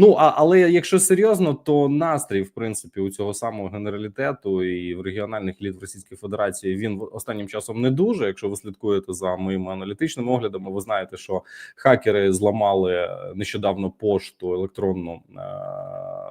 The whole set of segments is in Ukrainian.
Ну а але якщо серйозно, то настрій, в принципі, у цього самого генералітету і в регіональних лід в Російській Федерації він останнім часом не дуже. Якщо ви слідкуєте за моїми аналітичними оглядами, ви знаєте, що хакери зламали нещодавно пошту електронну е,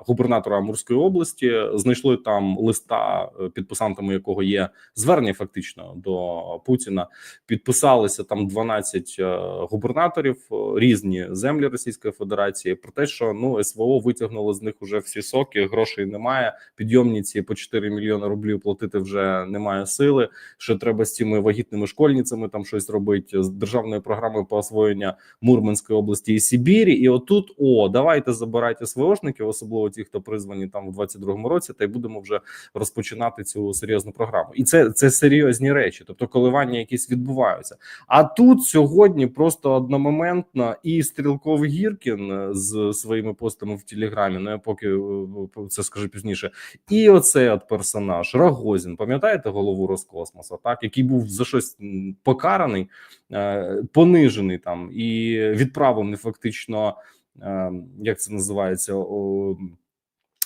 губернатора Амурської області. Знайшли там листа, е, підписантами якого є звернення фактично до Путіна. Підписалися там 12 е, губернаторів е, різні землі Російської Федерації. Про те, що ну СВО витягнуло з них уже всі соки, грошей немає. Підйомниці по 4 мільйони рублів платити вже немає сили. Що треба з цими вагітними школьницями там щось робити з державною програмою по освоєння Мурманської області і Сибірі. І отут о, давайте забирайте СВОшників, особливо ті, хто призвані там в 22-му році, та й будемо вже розпочинати цю серйозну програму. І це, це серйозні речі, тобто коливання якісь відбуваються. А тут сьогодні просто одномоментно і стрілков Гіркін з своїми постами в Телеграмі. Ну я поки е, це скажу пізніше. І оцей от персонаж Рогозін, пам'ятаєте голову Роскосмоса, так який був за щось покараний, е, понижений там і відправлений фактично, е, як це називається.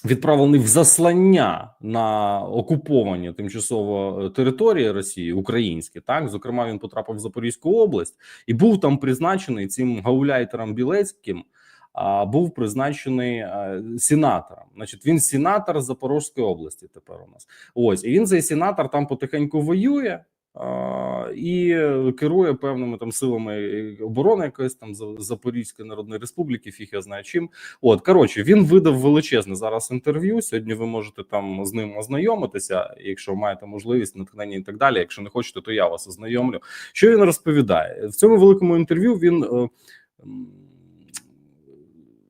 Відправлений в заслання на окуповані тимчасово е, території Росії, українські, так зокрема, він потрапив в Запорізьку область і був там призначений цим гауляйтером Білецьким. Був призначений е, сенатором. Значить, він сенатор Запорізької області. Тепер у нас ось і він цей сенатор там потихеньку воює. І керує певними там силами оборони якоїсь там За- Запорізької Народної Республіки, фіг я знаю чим. От коротше, він видав величезне зараз інтерв'ю. Сьогодні ви можете там з ним ознайомитися, якщо маєте можливість, натхнення і так далі. Якщо не хочете, то я вас ознайомлю. Що він розповідає в цьому великому інтерв'ю? Він е,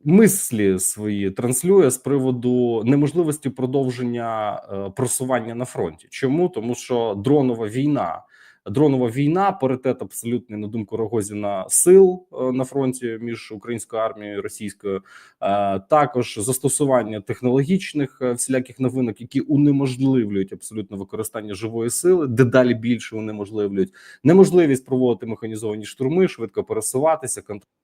мислі свої транслює з приводу неможливості продовження е, просування на фронті. Чому тому, що дронова війна. Дронова війна, паритет абсолютний на думку Рогозіна сил е, на фронті між українською армією і російською, е, також застосування технологічних всіляких новинок, які унеможливлюють абсолютно використання живої сили, дедалі більше унеможливлюють неможливість проводити механізовані штурми, швидко пересуватися, контролювати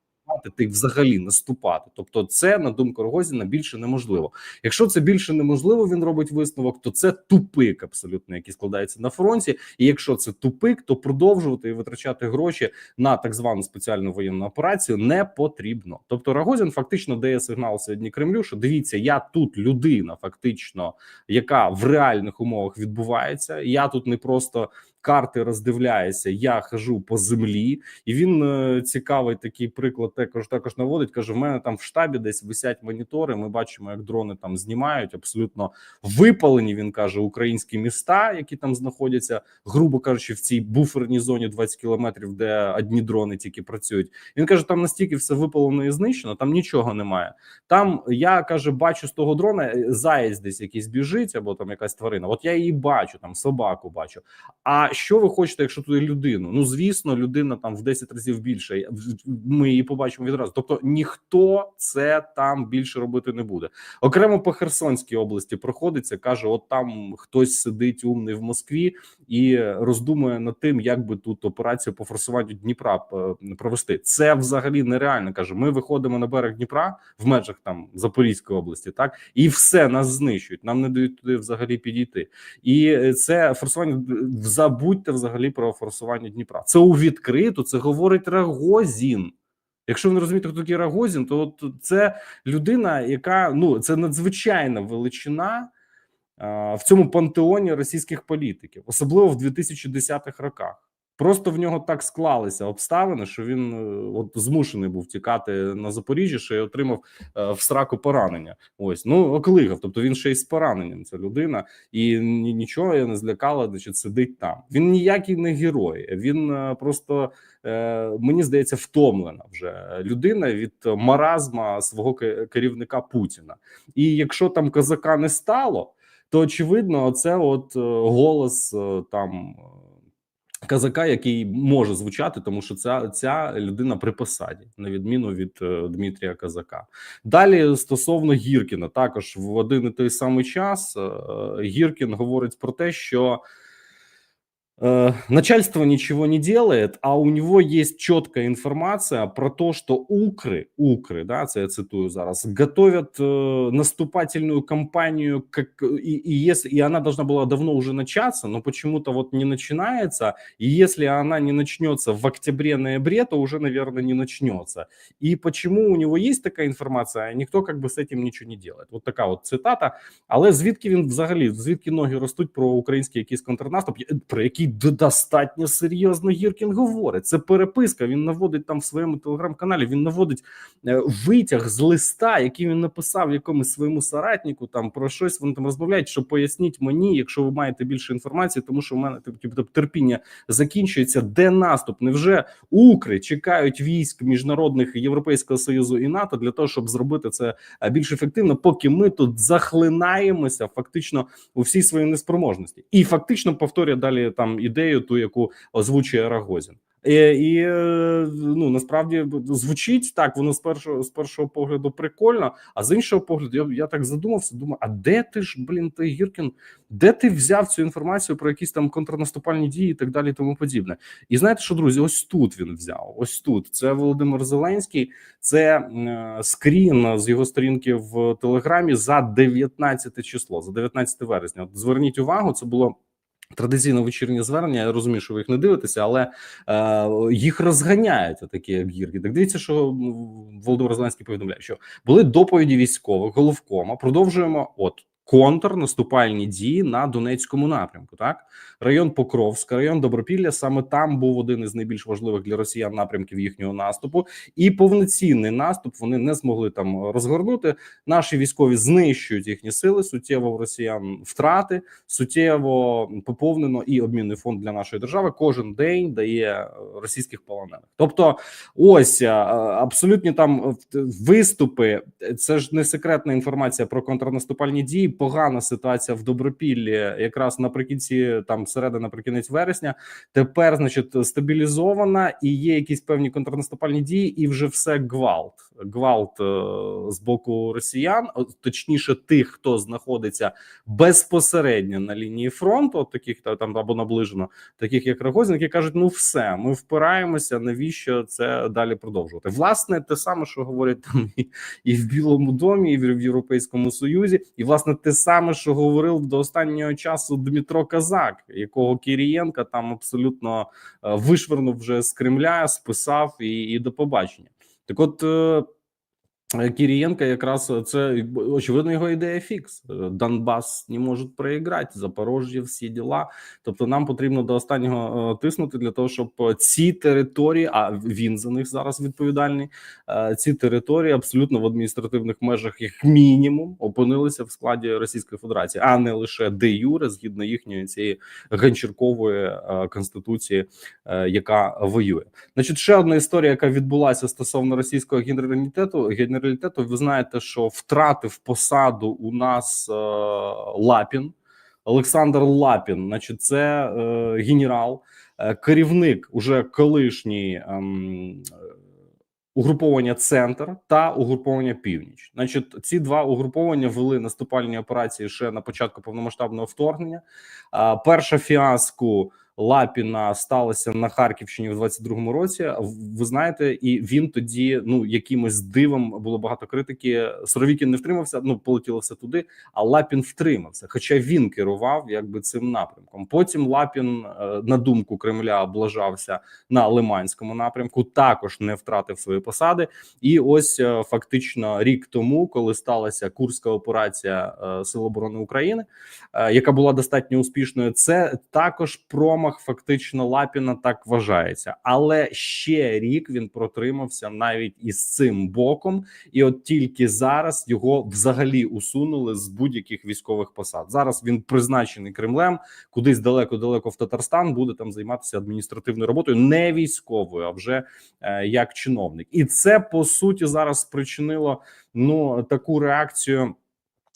та й взагалі наступати. Тобто, це на думку Рогозіна більше неможливо. Якщо це більше неможливо, він робить висновок, то це тупик абсолютно, який складається на фронті. І якщо це тупик, то продовжувати і витрачати гроші на так звану спеціальну воєнну операцію не потрібно. Тобто Рогозін фактично дає сигнал сьогодні Кремлю, що дивіться, я тут людина, фактично, яка в реальних умовах відбувається. Я тут не просто карти роздивляюся, я хожу по землі, і він е, цікавий такий приклад. Також також наводить. каже: в мене там в штабі десь висять монітори. Ми бачимо, як дрони там знімають абсолютно випалені. Він каже, українські міста, які там знаходяться, грубо кажучи, в цій буферній зоні 20 кілометрів, де одні дрони тільки працюють. Він каже, там настільки все випалено і знищено, там нічого немає. Там я каже, бачу з того дрона е, заєць десь якийсь біжить, або там якась тварина. От я її бачу, там собаку бачу. А що ви хочете, якщо туди людину? Ну звісно, людина там в 10 разів більше. Ми її побачимо відразу. Тобто ніхто це там більше робити не буде. Окремо по Херсонській області проходиться, каже: от там хтось сидить умний в Москві і роздумує над тим, як би тут операцію по форсуванню Дніпра е, провести. Це взагалі нереально. каже. Ми виходимо на берег Дніпра в межах там Запорізької області, так і все нас знищують. Нам не дають туди взагалі підійти. І е, це форсування забудьте взагалі про форсування Дніпра. Це у відкриту. Це говорить Рагозін. Якщо ви не розумієте, хто такий Рагозін, то от це людина, яка ну це надзвичайна величина а, в цьому пантеоні російських політиків, особливо в 2010-х роках. Просто в нього так склалися обставини, що він е, от змушений був тікати на Запоріжжя, що й отримав е, в сраку поранення. Ось ну оклигав. Тобто він ще й з пораненням. Ця людина, і нічого я не злякала, значить, сидить там. Він ніякий не герой. Він е, просто е, мені здається втомлена вже людина від маразма свого керівника Путіна. І якщо там козака не стало, то очевидно, оце от е, голос е, там. Казака, який може звучати, тому що ця ця людина при посаді, на відміну від е, Дмитрія Казака. Далі стосовно Гіркіна, також в один і той самий час е, Гіркін говорить про те, що начальство ничего не делает, а у него есть четкая информация про то, что укры, укры, да, це я цитую зараз, готовят э, наступательную кампанию, как и, и если и она должна была давно уже начаться, но почему-то вот не начинается. И если она не начнется в октябре-ноябре, то уже, наверное, не начнется. И почему у него есть такая информация, а никто как бы с этим ничего не делает. Вот така от цитата. Але звідки він взагалі, звідки ноги ростуть про український якийсь контрнаступ, про який д- достатньо серйозно Гіркін говорить. Це переписка. Він наводить там в своєму телеграм-каналі. Він наводить е, витяг з листа, який він написав якомусь своєму соратнику. Там про щось вони там розмовляють. Що поясніть мені, якщо ви маєте більше інформації, тому що в мене типу, терпіння закінчується. Де наступ? Невже Укри чекають військ міжнародних Європейського союзу і НАТО для того, щоб зробити це е, більш ефективно, поки ми тут захлинаємося фактично у всій своїй неспроможності, і фактично повторює далі там ідею, ту яку озвучує Рагозін. І, і е, ну насправді звучить так. Воно з першого з першого погляду прикольно. А з іншого погляду, я, я так задумався. Думаю, а де ти ж блін ти Гіркін? Де ти взяв цю інформацію про якісь там контрнаступальні дії і так далі, і тому подібне? І знаєте, що друзі, ось тут він взяв. Ось тут це Володимир Зеленський. Це е, скрін з його сторінки в Телеграмі за 19 число, за 19 вересня. От зверніть увагу, це було. Традиційно вечірні звернення. Я розумію, що ви їх не дивитеся, але е, їх розганяють такі як. Так дивіться, що Володимир Зеленський повідомляє, що були доповіді військових головкома. Продовжуємо. От контрнаступальні дії на Донецькому напрямку. Так, район Покровська, район Добропілля. Саме там був один із найбільш важливих для росіян напрямків їхнього наступу, і повноцінний наступ вони не змогли там розгорнути. Наші військові знищують їхні сили. Суттєво в росіян втрати, суттєво поповнено і обмінний фонд для нашої держави. Кожен день дає е, російських полонених. Тобто, ось е, абсолютні там е, виступи. Це ж не секретна інформація про контрнаступальні дії. Погана ситуація в Добропіллі, якраз наприкінці, там середа наприкінець вересня. Тепер, значить, стабілізована і є якісь певні контрнаступальні дії, і вже все гвалт. Гвалт е, з боку росіян, точніше, тих, хто знаходиться безпосередньо на лінії фронту, от таких та там або наближено, таких як Рогозін, які кажуть: ну все, ми впираємося. Навіщо це далі продовжувати? Власне, те саме, що говорять там і, і в Білому домі, і в Європейському Союзі, і власне те саме, що говорив до останнього часу Дмитро Казак, якого Кірієнка там абсолютно е, вишвернув вже з Кремля, списав і, і до побачення. Так, от. Кирієнка якраз це очевидно його ідея фікс. Донбас не можуть проіграти, Запорожжя, всі діла. Тобто, нам потрібно до останнього е, тиснути для того, щоб ці території, а він за них зараз відповідальний. е, Ці території абсолютно в адміністративних межах, як мінімум, опинилися в складі Російської Федерації, а не лише де юре, згідно їхньої цієї ганчіркової е, конституції, яка воює. Значить, ще одна історія, яка відбулася стосовно російського генералітету. Генералітету, ви знаєте, що втратив посаду у нас е, Лапін. Олександр Лапін, значить, це е, генерал, е, керівник уже колишній ем, е, угруповання Центр та угруповання Північ. Значить, ці два угруповання вели наступальні операції ще на початку повномасштабного вторгнення. Перша фіаско Лапіна сталося на Харківщині в 22-му році. Ви знаєте, і він тоді ну якимось дивом було багато критики. Суровікін не втримався. Ну полетіло все туди. А Лапін втримався, хоча він керував якби цим напрямком. Потім Лапін, е, на думку Кремля, облажався на Лиманському напрямку. Також не втратив свої посади. І ось е, фактично рік тому, коли сталася курська операція е, Сил оборони України, яка була достатньо успішною, це також промах фактично Лапіна так вважається. Але ще рік він протримався навіть із цим боком, і от тільки зараз його взагалі усунули з будь-яких військових посад. Зараз він призначений Кремлем кудись далеко-далеко в Татарстан, буде там займатися адміністративною роботою, не військовою, а вже е, як чиновник, і це по суті зараз спричинило ну таку реакцію.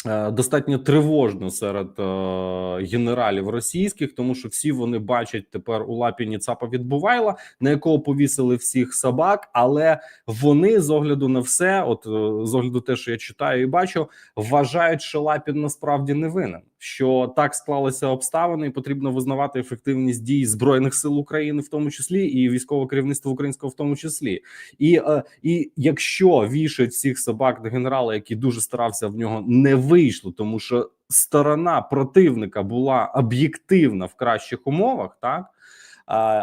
е, Достатньо тривожно серед е, генералів російських, тому що всі вони бачать тепер у лапіні ЦАПа відбувайла, на якого повісили всіх собак, але вони з огляду на все, от е, з огляду те, що я читаю і бачу, вважають, що Лапін насправді не винен. що так склалися обставини, і потрібно визнавати ефективність дій збройних сил України, в тому числі і військового керівництва українського, в тому числі. І е, і якщо вішать всіх собак до генерала, який дуже старався в нього, не вийшло, тому що сторона противника була об'єктивна в кращих умовах, так.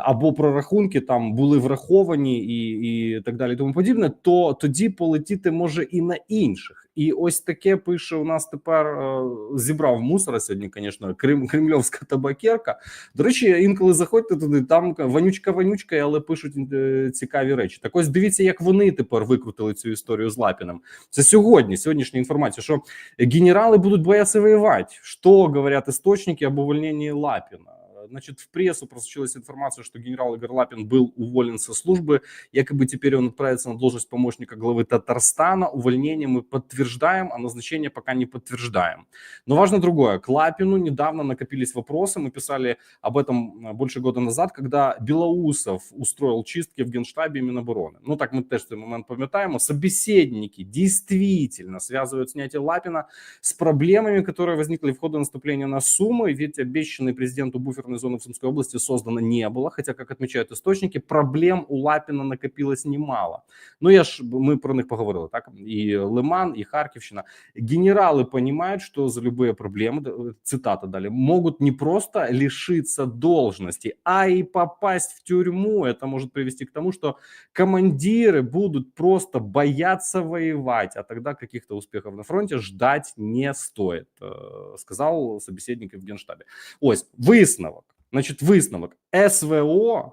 Або прорахунки там були враховані, і і так далі, тому подібне, то тоді полетіти може і на інших. І ось таке пише у нас тепер е, зібрав мусора сьогодні. Звісно, Крим, кремльовська табакерка. До речі, інколи заходьте туди. Там вонючка, вонючка, але пишуть е, цікаві речі. Так ось дивіться, як вони тепер викрутили цю історію з Лапіном. Це сьогодні, сьогоднішня інформація, що генерали будуть боятися воювати. Що говорять істочники об увольненні Лапіна? Значит, в прессу просочилась информация, что генерал Игорь Лапин был уволен со службы. Якобы теперь он отправится на должность помощника главы Татарстана. Увольнение мы подтверждаем, а назначение пока не подтверждаем. Но важно другое. К Лапину недавно накопились вопросы. Мы писали об этом больше года назад, когда Белоусов устроил чистки в Генштабе Минобороны. Ну так мы теж цей момент пам'ятаємо. Собеседники действительно связывают снятие Лапина с проблемами, которые возникли в ходе наступления на Сумы. Ведь обещанный президенту буферной зоны в Сумской области создано не было, хотя, как отмечают источники, проблем у Лапина накопилось немало. Ну, я ж мы про них поговорили, так и Лиман, и Харьковщина. Генералы понимают, что за любые проблемы, цитата дали, могут не просто лишиться должности, а и попасть в тюрьму. Это может привести к тому, что командиры будут просто бояться воевать, а тогда каких-то успехов на фронте ждать не стоит, э, сказал собеседник в Генштабе. Ось висновок. Значить, висновок СВО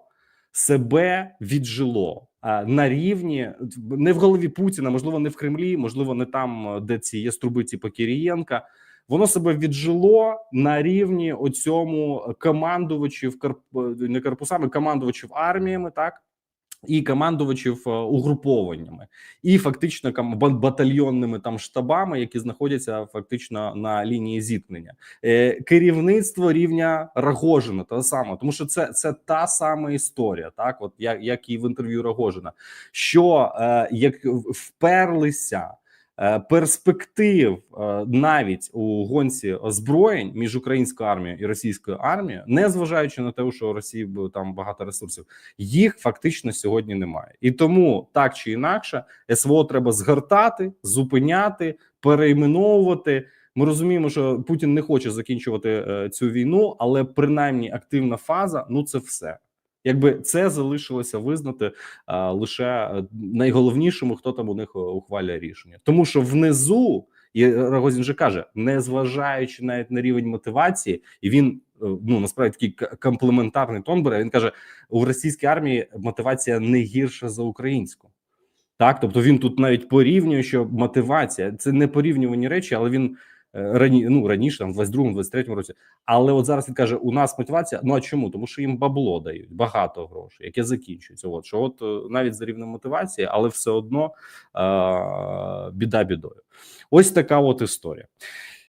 себе віджило на рівні не в голові Путіна, можливо, не в Кремлі, можливо, не там, де ці є струби типу Кирієнка. Воно себе віджило на рівні оцьому командувачів не корпусами, командувачів арміями, так і командувачів е, угрупованнями, і фактично батальйонними там штабами, які знаходяться фактично на лінії зіткнення, е, керівництво рівня Рогожина та саме, тому що це це та сама історія, так от як як і в інтерв'ю Рогожина, що е, як вперлися. Е, перспектив е, навіть у гонці озброєнь між українською армією і російською армією, не зважаючи на те, що у Росії там багато ресурсів, їх фактично сьогодні немає, і тому так чи інакше СВО треба згортати, зупиняти, перейменовувати. Ми розуміємо, що Путін не хоче закінчувати е, цю війну, але принаймні активна фаза ну це все якби це залишилося визнати а, лише е, найголовнішому, хто там у них е, ухвалює рішення, тому що внизу і Рогозін же каже, не зважаючи навіть на рівень мотивації, і він е, ну насправді такий комплементарний тон бере. Він каже: у російській армії мотивація не гірша за українську. Так, тобто він тут навіть порівнює, що мотивація це не порівнювані речі, але він рані, ну раніше, там в 22-му, 23-му році. Але от зараз він каже: у нас мотивація. Ну а чому? Тому що їм бабло дають багато грошей, яке закінчується. От що, от е, навіть за рівнем мотивації, але все одно е- біда бідою. Ось така от історія.